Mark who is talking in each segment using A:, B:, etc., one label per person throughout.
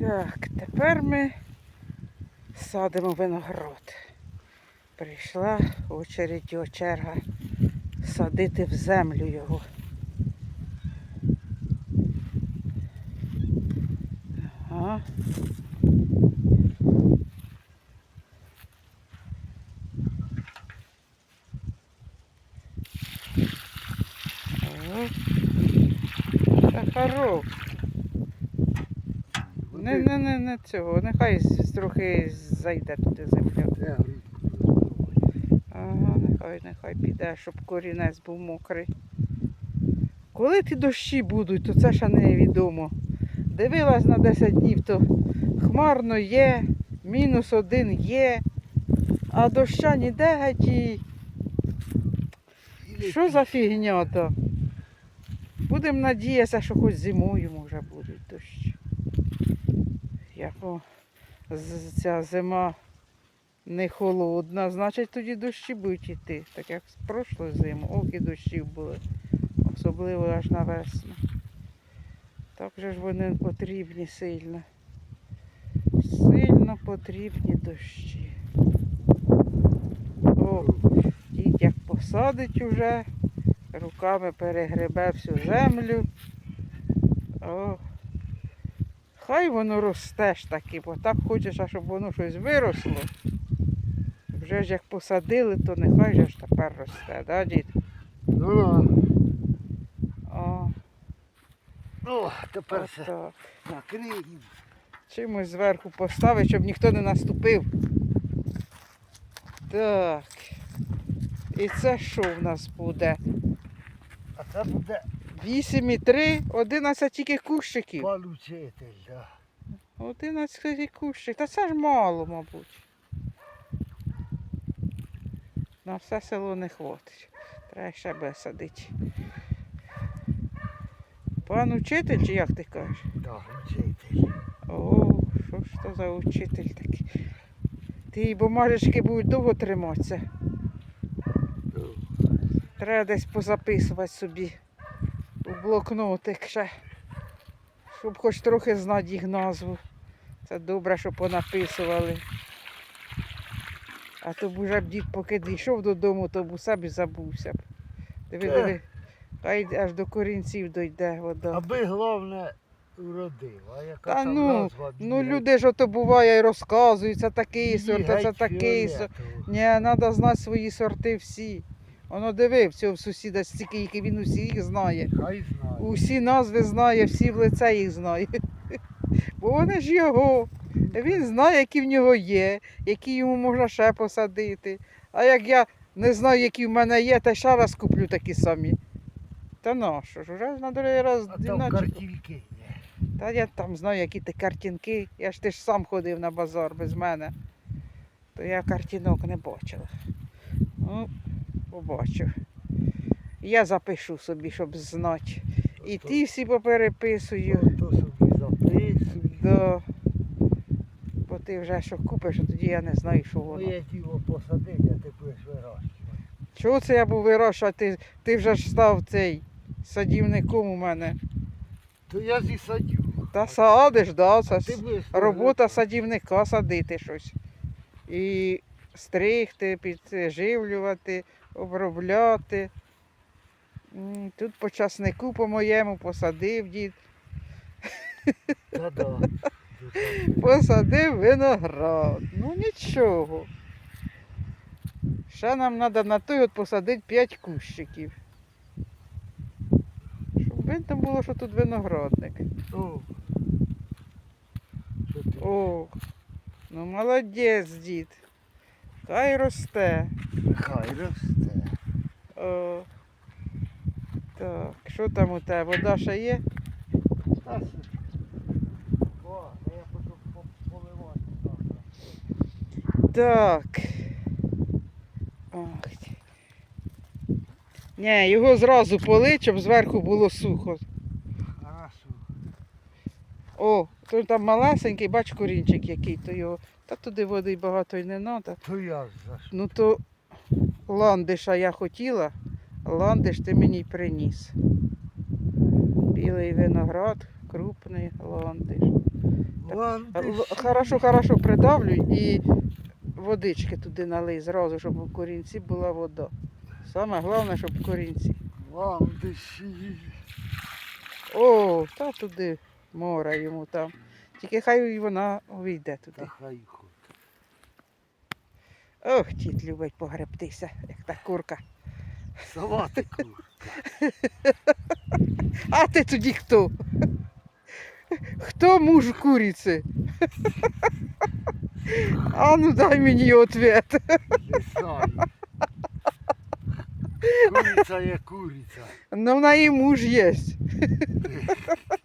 A: Так, тепер ми садимо виноград. Прийшла очередь його черга садити в землю його. Ага. О, Та хорош. Не, не, не, не цього. Нехай трохи зайде туди земля. Ага, нехай, нехай піде, щоб корінець був мокрий. Коли ті дощі будуть, то це ще невідомо. Дивилась на 10 днів, то хмарно є, мінус один є, а доща ніде геть і що за фігня то? Будемо надіятися, що хоч зимою може будуть дощі. О, ця зима не холодна, значить тоді дощі будуть йти, так як з прошлої зими, оки дощів були, особливо аж на весну. Так же ж вони потрібні сильно. Сильно потрібні дощі. О, дід як посадить уже, руками перегребе всю землю. О, хай воно росте ж таки, бо так хочеш, щоб воно щось виросло. Вже ж як посадили, то нехай же ж тепер росте, да, дід?
B: Ну, ну.
A: О,
B: О, тепер все накриємо.
A: Чимось зверху поставити, щоб ніхто не наступив. Так. І це що в нас буде?
B: А це буде
A: 8,3, 11 тільки кущиків.
B: получитель, да.
A: 11 тільки кущиків. Та це ж мало, мабуть. На все село не хватить. Треба ще висадити. Пан учитель, чи як ти кажеш?
B: Да, учитель.
A: О, що ж то за учитель такий? Ті бумажечки будуть довго триматися. Треба десь позаписувати собі блокнотик ще. Щоб хоч трохи знати їх назву. Це добре, що понаписували. А то б уже б дід поки дійшов додому, то б усе б і забувся б. Диви,
B: Е.
A: Хай аж до корінців дойде вода.
B: Аби головне вродив, а яка
A: Та
B: там
A: ну,
B: назва
A: Ну, люди ж ото буває і розказують, це такий сорт, а це такий сорт.
B: фіолетово.
A: Ні, треба знати свої сорти всі. Воно дивив цього сусіда стільки, які він усі їх знає.
B: Хай знає.
A: Усі назви знає, всі в лице їх знає. Бо вони ж його. Він знає, які в нього є, які йому можна ще посадити. А як я не знаю, які в мене є, та ще раз куплю такі самі. Та на що ж, уже на другий раз
B: А там є.
A: Та я там знаю, які ти картинки. Я ж ти ж сам ходив на базар без мене. То я картинок не бачила. Ну, побачив. Я запишу собі, щоб знати. І
B: То-
A: ті всі попереписую.
B: То, собі записуй.
A: Да. Бо ти вже що купиш, а тоді я не знаю, що воно.
B: Моє діло посадити, а ти будеш вирощувати.
A: Чого це я був вирощувати? Ти, ти вже ж став цей садівником у мене.
B: То я зі садю.
A: Та садиш, да, це робота садівника садити щось. І стригти, підживлювати, обробляти. Тут по часнику по-моєму посадив дід. Посадив виноград. Ну нічого. Ще нам треба на той от посадити 5 кущиків. Щоб видно було, що тут виноградник.
B: О.
A: О, ну молодець, дід. Хай росте.
B: Хай росте.
A: О. Так, що там у тебе? Вода ще є?
B: Та. О, я по- поливати завтра.
A: Так. Ох. Ні, його зразу полить, щоб зверху було сухо.
B: Хорошо.
A: О, то там малесенький, бач корінчик який, то його. Та туди води багато й не треба.
B: То я за що?
A: Ну то ландиша я хотіла, ландиш ти мені й приніс. Білий виноград, крупний ландиш.
B: Вон
A: Л-
B: що?
A: Хорошо, хорошо придавлюй і водички туди налий зразу, щоб у корінці була вода. Саме головне, щоб в корінці.
B: Вон.
A: О, та туди море йому там. Тільки хай і вона увійде
B: Та
A: туди.
B: хай хоч.
A: Ох, тіт любить погребтися, як та курка.
B: Сама ти кур.
A: А ти тоді хто? Хто муж куриці? А ну дай мені ответ.
B: Не знаю. Куриця є куриця.
A: Ну, в неї муж є.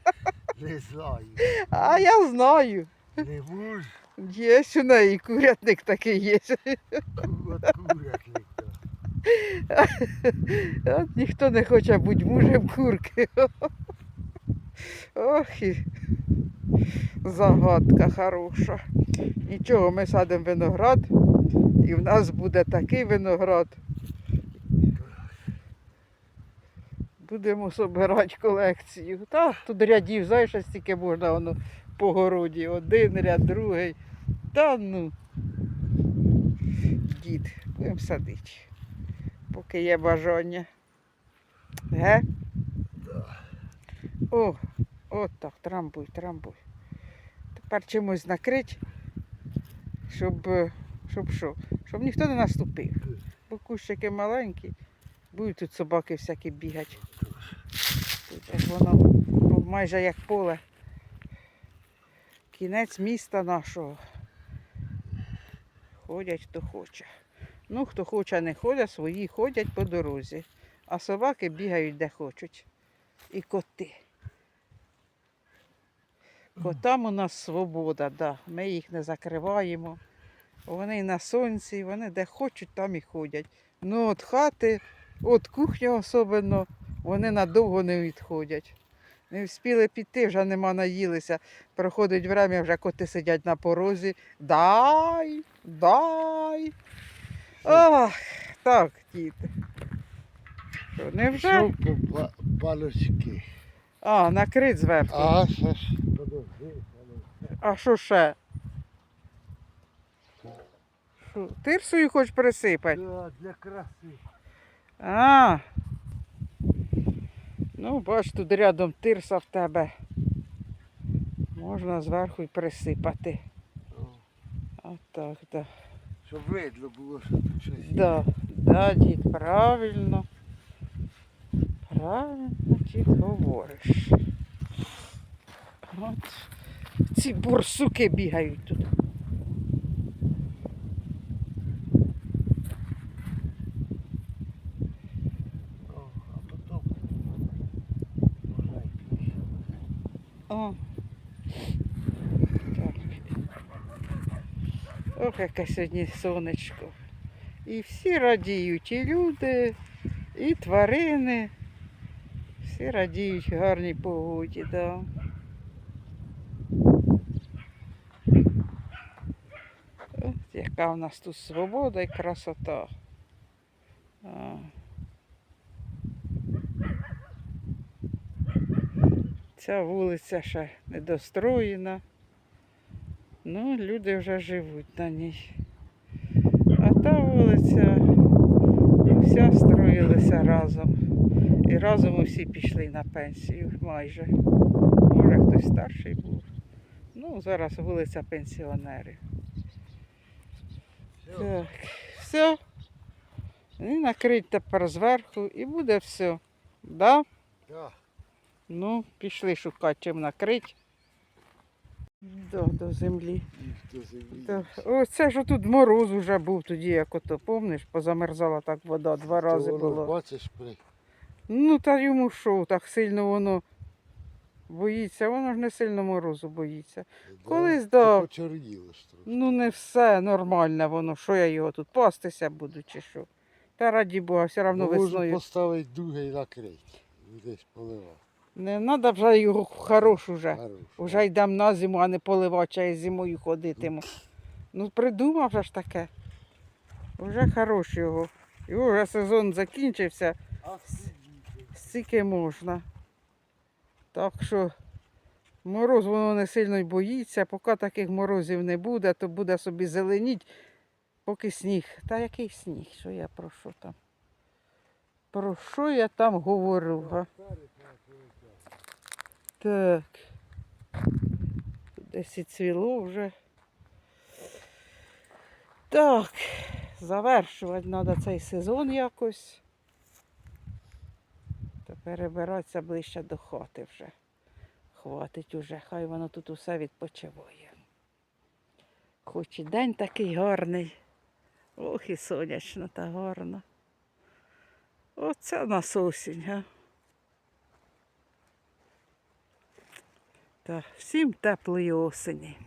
B: Не знаю.
A: А я знаю.
B: Не муж,
A: Є у неї курятник такий є.
B: от курятник.
A: От ніхто не хоче бути мужем курки. Ох і загадка хороша. Нічого, ми садимо виноград, і в нас буде такий виноград. Будемо збирати колекцію. Та тут рядів, знаєш, стільки можна воно по городі. Один ряд, другий. Та ну. Дід, будемо садити. Поки є бажання. Ге? О, от так, трамбуй, трамбуй. Тепер чимось накрить, щоб, е, щоб що? Щоб ніхто не наступив. Бо кущики маленькі, будуть тут собаки всякі бігати. Тут воно майже як поле. Кінець міста нашого. Ходять хто хоче. Ну, хто хоче, не ходять, свої ходять по дорозі. А собаки бігають де хочуть. І коти. Котам у нас свобода, да. ми їх не закриваємо. Вони на сонці, вони де хочуть, там і ходять. Ну, от хати, от кухня особливо, вони надовго не відходять. Не встигли піти, вже нема наїлися. Проходить время, вже коти сидять на порозі. Дай, дай. Ах, так, діти. Що, невже?
B: По па- палочки?
A: А, накрить зверху.
B: А, ще ж. Подожди.
A: А що ще? Що, Тирсою хоч присипати?
B: Да, для краси.
A: А. Ну, бач, тут рядом тирса в тебе. Можна зверху й присипати. От так, да.
B: Щоб видно було, що тут щось є.
A: Да, да, дід, правильно. Правильно, дід говориш. От ці борсуки бігають тут.
B: О, а потім можна й піти.
A: О. Так. Ох, яке сьогодні сонечко. І всі радіють, і люди, і тварини. Всі радіють гарній погоді, да. От яка в нас тут свобода і красота. А. Ця вулиця ще недостроєна. Ну, люди вже живуть на ній. А та вулиця вся строїлася разом. І разом усі пішли на пенсію майже. Може хтось старший був. Ну, зараз вулиця пенсіонерів. Так, все. І накрить тепер зверху і буде все. Да?
B: Да.
A: Ну, пішли шукати, чим накрити. До, до землі.
B: До землі.
A: Да. Оце ж тут мороз уже був тоді, як ото, помниш, позамерзала так вода, два
B: То
A: рази
B: воно,
A: було.
B: Бачиш, при...
A: Ну, та йому що, так сильно воно боїться, воно ж не сильно морозу боїться. Колись, да.
B: почорніло ж трохи.
A: Ну, не все нормальне воно, що я його тут пастися буду чи що. Та раді Бога, все одно
B: Ну, можу поставити дуги і накрити. Десь поливати.
A: Не треба вже його хорош уже.
B: Хорош.
A: Уже йдемо на зиму, а не поливати, а я зимою ходитиму. Ну, придумав же ж таке. Уже хорош його. Його вже сезон закінчився, стільки можна. Так що Мороз воно не сильно й боїться. Поки таких морозів не буде, то буде собі зеленіть, поки сніг. Та який сніг? Що я про що там? Про що я там говорю? Га? Так. Десь і цвіло вже. Так, завершувати треба цей сезон якось. Та перебиратися ближче до хати вже. Хватить уже, хай воно тут усе відпочиває. Хоч і день такий гарний. Ох, і сонячно та гарно. Оце нас осінь? Та всім теплої осені.